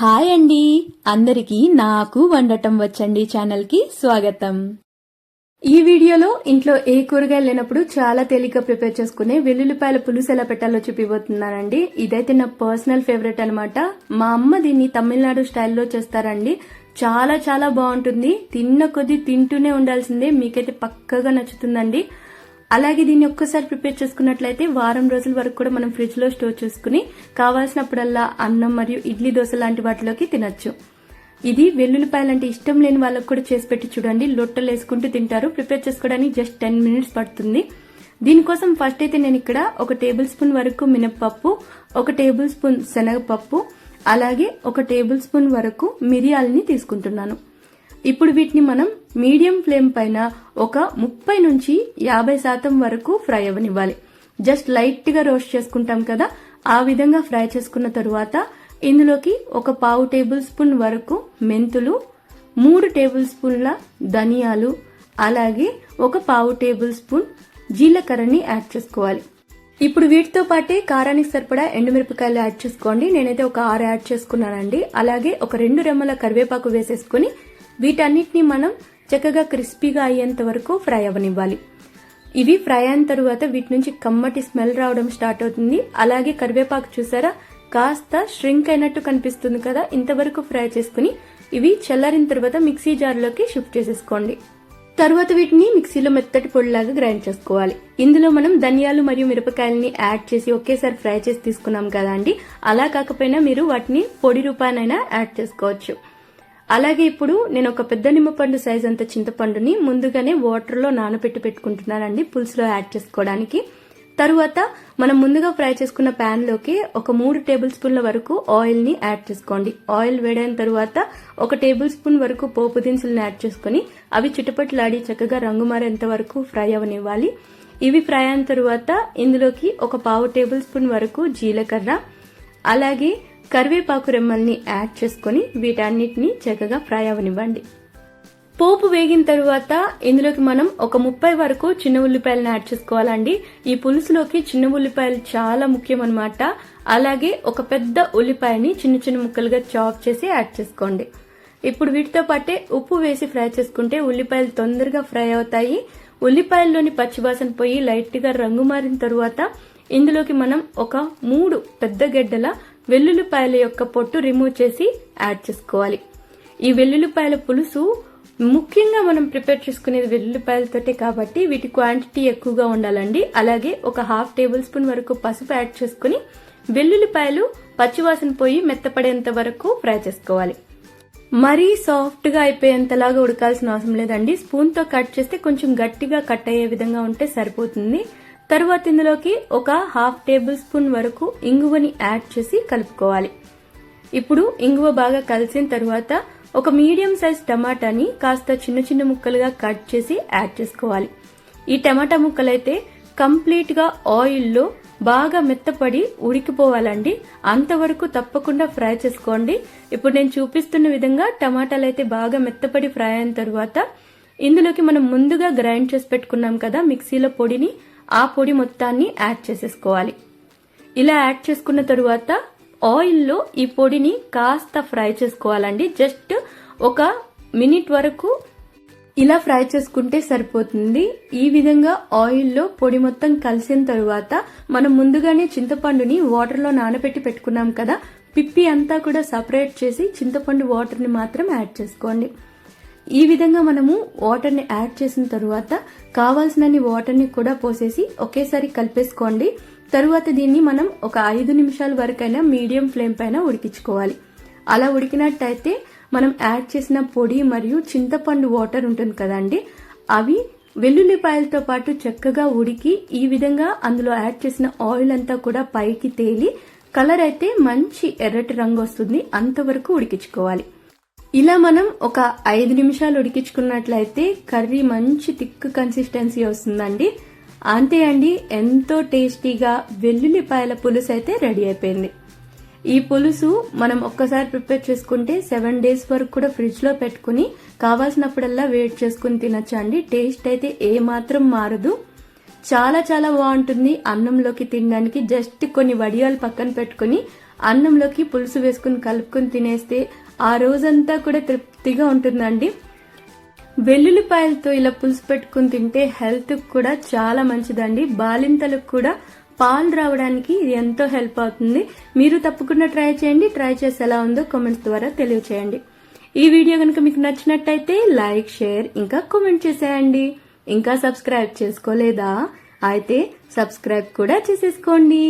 Hi అండి. అందరికీ నాకు వండటం వచ్చండి ఛానల్కి స్వాగతం. ఈ వీడియోలో ఇంట్లో ఏ కూరగాయలు లేనప్పుడు చాలా తేలిక ప్రిపేర్ చేసుకునే వెల్లుల్లిపాయల పులుసు ఎలా పెట్టాలో చూపిపోతున్నానండి ఇదైతే నా పర్సనల్ ఫేవరెట్ అనమాట మా అమ్మ దీన్ని తమిళనాడు స్టైల్లో చేస్తారండి. చాలా చాలా బాగుంటుంది. తిన్న కొద్దీ తింటూనే ఉండాల్సిందే. మీకైతే పక్కగా నచ్చుతుందండి. అలాగే దీన్ని ఒక్కసారి ప్రిపేర్ చేసుకున్నట్లయితే వారం రోజుల వరకు కూడా మనం ఫ్రిడ్జ్లో స్టోర్ చేసుకుని కావాల్సినప్పుడల్లా అన్నం మరియు ఇడ్లీ దోశ లాంటి వాటిలోకి తినచ్చు. ఇది వెల్లుల్లిపాయలు అంటే ఇష్టం లేని వాళ్ళకు కూడా చేసి పెట్టి చూడండి. లొట్టలు వేసుకుంటూ తింటారు. ప్రిపేర్ చేసుకోవడానికి జస్ట్ టెన్ మినిట్స్ పడుతుంది. దీనికోసం ఫస్ట్ అయితే నేను ఇక్కడ ఒక టేబుల్ స్పూన్ వరకు మినప్పప్పు ఒక టేబుల్ స్పూన్ శనగపప్పు అలాగే ఒక టేబుల్ స్పూన్ వరకు మిరియాలని తీసుకుంటున్నాను. ఇప్పుడు వీటిని మనం మీడియం ఫ్లేమ్ పైన ఒక ముప్పై నుంచి యాభై శాతం వరకు ఫ్రై అవ్వనివ్వాలి. జస్ట్ లైట్గా రోస్ట్ చేసుకుంటాం కదా ఆ విధంగా ఫ్రై చేసుకున్న తరువాత ఇందులోకి ఒక పావు టేబుల్ స్పూన్ వరకు మెంతులు మూడు టేబుల్ స్పూన్ల ధనియాలు అలాగే ఒక పావు టేబుల్ స్పూన్ జీలకర్రని యాడ్ చేసుకోవాలి. ఇప్పుడు వీటితో పాటే కారానికి సరిపడా ఎండుమిరపకాయలు యాడ్ చేసుకోండి. నేనైతే ఒక ఆరు యాడ్ చేసుకున్నానండి. అలాగే ఒక రెండు రెమ్మల కరివేపాకు వేసేసుకుని వీటన్నిటిని మనం చక్కగా క్రిస్పీగా అయ్యేంత వరకు ఫ్రై అవ్వనివ్వాలి. ఇవి ఫ్రై అయిన తర్వాత వీటి నుంచి కమ్మటి స్మెల్ రావడం స్టార్ట్ అవుతుంది. అలాగే కరివేపాకు చూసారా? కాస్త ష్రింక్ అయినట్టు కనిపిస్తుంది కదా? ఇంతవరకు ఫ్రై చేసుకుని ఇవి చల్లారిన తర్వాత మిక్సీ జార్లోకి షిఫ్ట్ చేసేసుకోండి. తర్వాత వీటిని మిక్సీలో మెత్తటి పొడిలాగా గ్రైండ్ చేసుకోవాలి. ఇందులో మనం ధనియాలు మరియు మిరపకాయలని యాడ్ చేసి ఒకేసారి ఫ్రై చేసి తీసుకున్నాం కదా అండి. అలా కాకపోయినా మీరు వాటిని పొడి రూపానైనా యాడ్ చేసుకోవచ్చు. అలాగే ఇప్పుడు నేను ఒక పెద్ద నిమ్మపండు సైజ్ అంత చింతపండుని ముందుగానే వాటర్లో నానబెట్టి పెట్టుకుంటున్నానండి పులుసులో యాడ్ చేసుకోవడానికి. తరువాత మనం ముందుగా ఫ్రై చేసుకున్న ప్యాన్లోకి ఒక మూడు టేబుల్ స్పూన్ల వరకు ఆయిల్ని యాడ్ చేసుకోండి. ఆయిల్ వేడైన తరువాత ఒక టేబుల్ స్పూన్ వరకు పోపు దినుసులను యాడ్ చేసుకుని అవి చుట్టుపట్లాడి చక్కగా రంగు మారేంత వరకు ఫ్రై అవనివ్వాలి. ఇవి ఫ్రై అయిన తరువాత ఇందులోకి ఒక పావు టేబుల్ స్పూన్ వరకు జీలకర్ర అలాగే కరివేపాకు రెమ్మల్ని యాడ్ చేసుకుని వీటన్నిటిని చక్కగా ఫ్రై అవనివ్వండి. పోపు వేగిన తరువాత ఇందులోకి మనం ఒక ముప్పై వరకు చిన్న ఉల్లిపాయలను యాడ్ చేసుకోవాలండి. ఈ పులుసులోకి చిన్న ఉల్లిపాయలు చాలా ముఖ్యం అనమాట అలాగే ఒక పెద్ద ఉల్లిపాయని చిన్న చిన్న ముక్కలుగా చాప్ చేసి యాడ్ చేసుకోండి. ఇప్పుడు వీటితో పాటే ఉప్పు వేసి ఫ్రై చేసుకుంటే ఉల్లిపాయలు తొందరగా ఫ్రై అవుతాయి. ఉల్లిపాయల్లోని పచ్చివాసన పోయి లైట్గా రంగు మారిన తరువాత ఇందులోకి మనం ఒక మూడు పెద్ద గెడ్డల వెల్లుల్లిపాయల యొక్క పొట్టు రిమూవ్ చేసి యాడ్ చేసుకోవాలి. ఈ వెల్లుల్లిపాయల పులుసు ముఖ్యంగా మనం ప్రిపేర్ చేసుకునేది వెల్లుల్లిపాయలతోటే కాబట్టి వీటి క్వాంటిటీ ఎక్కువగా ఉండాలండి. అలాగే ఒక హాఫ్ టేబుల్ స్పూన్ వరకు పసుపు యాడ్ చేసుకుని వెల్లుల్లిపాయలు పచ్చివాసన పోయి మెత్తపడేంత వరకు ఫ్రై చేసుకోవాలి. మరీ సాఫ్ట్గా అయిపోయేంతలాగా ఉడకాల్సిన అవసరం లేదండి. స్పూన్తో కట్ చేస్తే కొంచెం గట్టిగా కట్ అయ్యే విధంగా ఉంటే సరిపోతుంది. తరువాత ఇందులోకి ఒక హాఫ్ టేబుల్ స్పూన్ వరకు ఇంగువని యాడ్ చేసి కలుపుకోవాలి. ఇప్పుడు ఇంగువ బాగా కలిసిన తర్వాత ఒక మీడియం సైజ్ టమాటాని కాస్త చిన్న చిన్న ముక్కలుగా కట్ చేసి యాడ్ చేసుకోవాలి. ఈ టమాటా ముక్కలైతే కంప్లీట్గా ఆయిల్లో బాగా మెత్తపడి ఉడికిపోవాలండి. అంతవరకు తప్పకుండా ఫ్రై చేసుకోండి. ఇప్పుడు నేను చూపిస్తున్న విధంగా టమాటాలు అయితే బాగా మెత్తపడి ఫ్రై అయిన తర్వాత ఇందులోకి మనం ముందుగా గ్రైండ్ చేసి పెట్టుకున్నాం కదా మిక్సీలో పొడిని ఆ పొడి మొత్తాన్ని యాడ్ చేసేసుకోవాలి. ఇలా యాడ్ చేసుకున్న తరువాత ఆయిల్లో ఈ పొడిని కాస్త ఫ్రై చేసుకోవాలండి. జస్ట్ ఒక మినిట్ వరకు ఇలా ఫ్రై చేసుకుంటే సరిపోతుంది. ఈ విధంగా ఆయిల్లో పొడి మొత్తం కలిసిన తరువాత మనం ముందుగానే చింతపండుని వాటర్లో నానబెట్టి పెట్టుకున్నాం కదా. పిప్పి అంతా కూడా సపరేట్ చేసి చింతపండు వాటర్ని మాత్రం యాడ్ చేసుకోండి. ఈ విధంగా మనము వాటర్ని యాడ్ చేసిన తరువాత కావాల్సినన్ని వాటర్ని కూడా పోసేసి ఒకేసారి కలిపేసుకోండి. తరువాత దీన్ని మనం ఒక ఐదు నిమిషాల వరకైనా మీడియం ఫ్లేమ్ పైన ఉడికించుకోవాలి. అలా ఉడికినట్టయితే మనం యాడ్ చేసిన పొడి మరియు చింతపండు వాటర్ ఉంటుంది కదండి. అవి వెల్లుల్లిపాయలతో పాటు చక్కగా ఉడికి ఈ విధంగా అందులో యాడ్ చేసిన ఆయిల్ అంతా కూడా పైకి తేలి కలర్ అయితే మంచి ఎర్రటి రంగు వస్తుంది. అంతవరకు ఉడికించుకోవాలి. ఇలా మనం ఒక ఐదు నిమిషాలు ఉడికించుకున్నట్లయితే కర్రీ మంచి థిక్ కన్సిస్టెన్సీ వస్తుందండి. అంతే అండి ఎంతో టేస్టీగా వెల్లుల్లిపాయల పులుసు అయితే రెడీ అయిపోయింది. ఈ పులుసు మనం ఒక్కసారి ప్రిపేర్ చేసుకుంటే సెవెన్ డేస్ వరకు కూడా ఫ్రిడ్జ్లో పెట్టుకుని కావాల్సినప్పుడల్లా వేట్ చేసుకుని తినచ్చు అండి టేస్ట్ అయితే ఏ మాత్రం మారదు. చాలా చాలా బాగుంటుంది అన్నంలోకి తినడానికి. జస్ట్ కొన్ని వడియాలు పక్కన పెట్టుకుని అన్నంలోకి పులుసు వేసుకుని కలుపుకొని తినేస్తే ఆ రోజంతా కూడా తృప్తిగా ఉంటుందండి. వెల్లుల్లిపాయలతో ఇలా పులుసు పెట్టుకుని తింటే హెల్త్ కూడా చాలా మంచిదండి. బాలింతలకు కూడా పాలు రావడానికి ఇది ఎంతో హెల్ప్ అవుతుంది. మీరు తప్పకుండా ట్రై చేయండి. ట్రై చేసి ఎలా ఉందో కామెంట్స్ ద్వారా తెలియచేయండి. ఈ వీడియో కనుక మీకు నచ్చినట్టయితే లైక్ షేర్ ఇంకా కామెంట్ చేసేయండి. ఇంకా సబ్స్క్రైబ్ చేసుకోలేదా? అయితే సబ్స్క్రైబ్ కూడా చేసేసుకోండి.